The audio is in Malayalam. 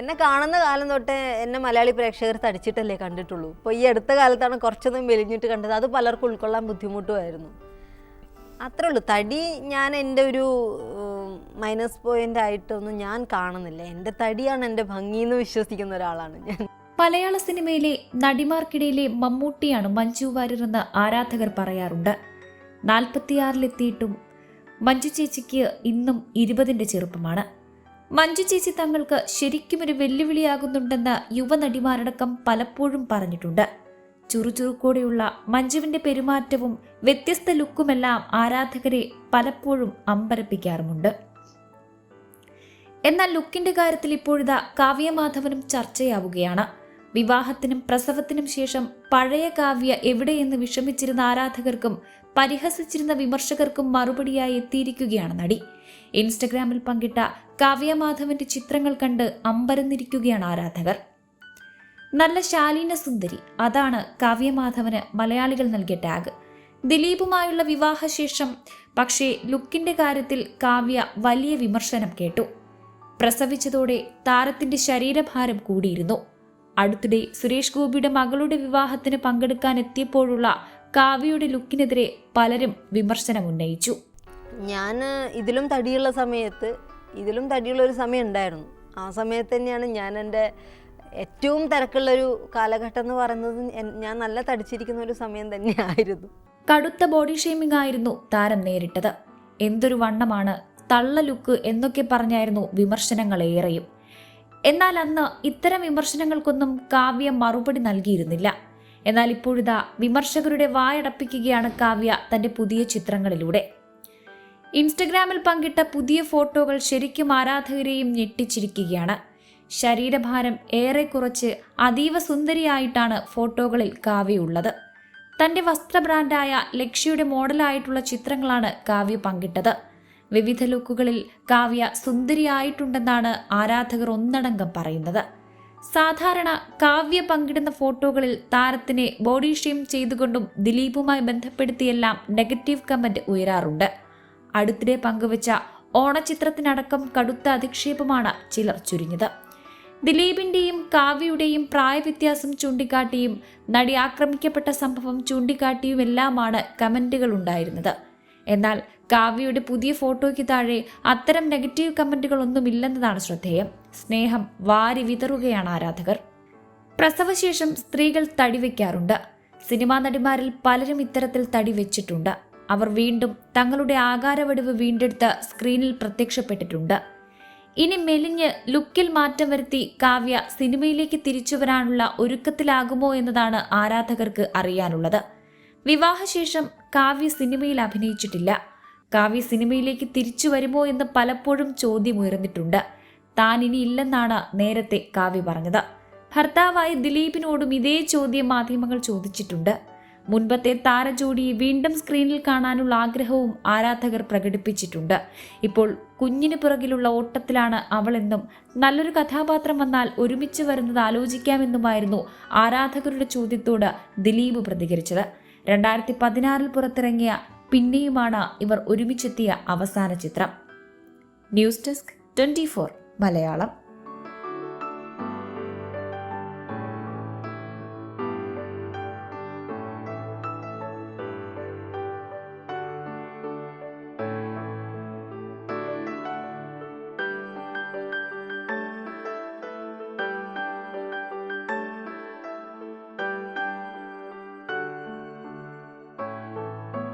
എന്നെ കാണുന്ന കാലം തൊട്ട് എന്നെ മലയാളി പ്രേക്ഷകർ തടിച്ചിട്ടല്ലേ കണ്ടിട്ടുള്ളൂ. ഇപ്പോൾ ഈ അടുത്ത കാലത്താണ് കുറച്ചൊന്നും മെലിഞ്ഞിട്ട് കണ്ടത്. അത് പലർക്കും ഉൾക്കൊള്ളാൻ ബുദ്ധിമുട്ടുമായിരുന്നു. അത്രേ ഉള്ളൂ. തടി ഞാൻ എന്റെ ഒരു മൈനസ് പോയിന്റ് ആയിട്ടൊന്നും ഞാൻ കാണുന്നില്ല. എന്റെ തടിയാണ് എന്റെ ഭംഗിയെന്ന് വിശ്വസിക്കുന്ന ഒരാളാണ് ഞാൻ. മലയാള സിനിമയിലെ നടിമാർക്കിടയിലെ മമ്മൂട്ടിയാണ് മഞ്ജു വാര്യർ എന്ന് ആരാധകർ പറയാറുണ്ട്. നാൽപ്പത്തിയാറിലെത്തിയിട്ടും മഞ്ജു ചേച്ചിക്ക് ഇന്നും ഇരുപതിന്റെ ചെറുപ്പമാണ്. മഞ്ജു ചേച്ചി തങ്ങൾക്ക് ശരിക്കും ഒരു വെല്ലുവിളിയാകുന്നുണ്ടെന്ന് യുവനടിമാരടക്കം പലപ്പോഴും പറഞ്ഞിട്ടുണ്ട്. ചുറുചുറുക്കോടെയുള്ള മഞ്ജുവിന്റെ പെരുമാറ്റവും വ്യത്യസ്ത ലുക്കുമെല്ലാം ആരാധകരെ പലപ്പോഴും അമ്പരപ്പിക്കാറുമുണ്ട്. എന്നാൽ ലുക്കിന്റെ കാര്യത്തിൽ ഇപ്പോഴിതാ കാവ്യമാധവനും ചർച്ചയാവുകയാണ്. വിവാഹത്തിനും പ്രസവത്തിനും ശേഷം പഴയ കാവ്യ എവിടെയെന്ന് വിഷമിച്ചിരുന്ന ആരാധകർക്കും പരിഹസിച്ചിരുന്ന വിമർശകർക്കും മറുപടിയായി എത്തിയിരിക്കുകയാണ് നടി. ഇൻസ്റ്റഗ്രാമിൽ പങ്കിട്ട കാവ്യമാധവന്റെ ചിത്രങ്ങൾ കണ്ട് അമ്പരന്നിരിക്കുകയാണ് ആരാധകർ. നല്ല ശാലീന സുന്ദരി അതാണ് കാവ്യമാധവന് മലയാളികൾ നൽകിയ ടാഗ്. ദിലീപുമായുള്ള വിവാഹശേഷം പക്ഷേ ലുക്കിന്റെ കാര്യത്തിൽ കാവ്യ വലിയ വിമർശനം കേട്ടു. പ്രസവിച്ചതോടെ താരത്തിന്റെ ശരീരഭാരം കൂടിയിരുന്നു. അടുത്തിടെ സുരേഷ് ഗോപിയുടെ മകളുടെ വിവാഹത്തിന് പങ്കെടുക്കാൻ എത്തിയപ്പോഴുള്ള കാവ്യയുടെ ലുക്കിനെതിരെ പലരും വിമർശനം ഉന്നയിച്ചു. ഞാൻ ഇതിലും തടിയുള്ള സമയത്ത് ഇതിലും തടിയുള്ള ഒരു സമയം ഉണ്ടായിരുന്നു. ആ സമയത്ത് തന്നെയാണ് ഞാൻ എന്റെ ഏറ്റവും തിരക്കുള്ളൊരു കാലഘട്ടം എന്ന് പറയുന്നത് ഞാൻ നല്ല തടിച്ചിരിക്കുന്ന ഒരു സമയം തന്നെയായിരുന്നു കടുത്ത ബോഡി ഷേമിംഗ് ആയിരുന്നു താരം നേരിട്ടത്. എന്തൊരു വണ്ണമാണ് തള്ള ലുക്ക് എന്നൊക്കെ പറഞ്ഞായിരുന്നു വിമർശനങ്ങൾ ഏറെയും എന്നാൽ അന്ന് ഇത്തരം വിമർശനങ്ങൾക്കൊന്നും കാവ്യ മറുപടി നൽകിയിരുന്നില്ല. എന്നാൽ ഇപ്പോഴിതാ വിമർശകരുടെ വായടപ്പിക്കുകയാണ് കാവ്യ തന്റെ പുതിയ ചിത്രങ്ങളിലൂടെ. ഇൻസ്റ്റഗ്രാമിൽ പങ്കിട്ട പുതിയ ഫോട്ടോകൾ ശരിക്കും ആരാധകരെയും ഞെട്ടിച്ചിരിക്കുകയാണ്. ശരീരഭാരം ഏറെ കുറച്ച് അതീവ സുന്ദരിയായിട്ടാണ് ഫോട്ടോകളിൽ കാവ്യയുള്ളത് തന്റെ വസ്ത്ര ബ്രാൻഡായ ലക്ഷ്യയുടെ മോഡലായിട്ടുള്ള ചിത്രങ്ങളാണ് കാവ്യ പങ്കിട്ടത്. വിവിധ ലുക്കുകളിൽ കാവ്യ സുന്ദരിയായിട്ടുണ്ടെന്നാണ് ആരാധകർ ഒന്നടങ്കം പറയുന്നത്. സാധാരണ കാവ്യ പങ്കിടുന്ന ഫോട്ടോകളിൽ താരത്തിനെ ബോഡി ഷെയിം ചെയ്തുകൊണ്ടും ദിലീപുമായി ബന്ധപ്പെടുത്തിയെല്ലാം നെഗറ്റീവ് കമന്റ് ഉയരാറുണ്ട്. അടുത്തിടെ പങ്കുവച്ച ഓണചിത്രത്തിനടക്കം കടുത്ത അധിക്ഷേപമാണ് ചിലർ ചുരിഞ്ഞത് ദിലീപിന്റെയും കാവ്യയുടെയും പ്രായവ്യത്യാസം ചൂണ്ടിക്കാട്ടിയും നടി ആക്രമിക്കപ്പെട്ട സംഭവം ചൂണ്ടിക്കാട്ടിയുമെല്ലാമാണ് കമന്റുകൾ ഉണ്ടായിരുന്നത്. എന്നാൽ കാവ്യയുടെ പുതിയ ഫോട്ടോയ്ക്ക് താഴെ അത്തരം നെഗറ്റീവ് കമന്റുകളൊന്നുമില്ലെന്നതാണ് ശ്രദ്ധേയം. സ്നേഹം വാരി വിതറുകയാണ് ആരാധകർ. പ്രസവശേഷം സ്ത്രീകൾ തടി വയ്ക്കാറുണ്ട് സിനിമാ നടിമാരിൽ പലരും ഇത്തരത്തിൽ തടി വെച്ചിട്ടുണ്ട് അവർ വീണ്ടും തങ്ങളുടെ ആകാരവടിവ് വീണ്ടെടുത്ത് സ്ക്രീനിൽ പ്രത്യക്ഷപ്പെട്ടിട്ടുണ്ട്. ഇനി മെലിഞ്ഞ് ലുക്കിൽ മാറ്റം വരുത്തി കാവ്യ സിനിമയിലേക്ക് തിരിച്ചു വരാനുള്ള ഒരുക്കത്തിലാകുമോ എന്നതാണ് ആരാധകർക്ക് അറിയാനുള്ളത്. വിവാഹശേഷം കാവ്യ സിനിമയിൽ അഭിനയിച്ചിട്ടില്ല. കാവ്യ സിനിമയിലേക്ക് തിരിച്ചു വരുമോ എന്ന് പലപ്പോഴും ചോദ്യമുയർന്നിട്ടുണ്ട് താൻ ഇനി ഇല്ലെന്നാണ് നേരത്തെ കാവ്യ പറഞ്ഞത്. ഭർത്താവായ ദിലീപിനോടും ഇതേ ചോദ്യം മാധ്യമങ്ങൾ ചോദിച്ചിട്ടുണ്ട്. മുൻപത്തെ താരജോഡിയെ വീണ്ടും സ്ക്രീനിൽ കാണാനുള്ള ആഗ്രഹവും ആരാധകർ പ്രകടിപ്പിച്ചിട്ടുണ്ട്. ഇപ്പോൾ കുഞ്ഞിന് പിറകിലുള്ള ഓട്ടത്തിലാണ് അവളെന്നും നല്ലൊരു കഥാപാത്രം വന്നാൽ ഒരുമിച്ച് വരുന്നത് ആലോചിക്കാമെന്നുമായിരുന്നു ആരാധകരുടെ ചോദ്യത്തോട് ദിലീപ് പ്രതികരിച്ചത്. രണ്ടായിരത്തി പതിനാറിൽ പുറത്തിറങ്ങിയ പിന്നെയുമാണ് ഇവർ ഒരുമിച്ചെത്തിയ അവസാന ചിത്രം. News desk twenty Malayalam.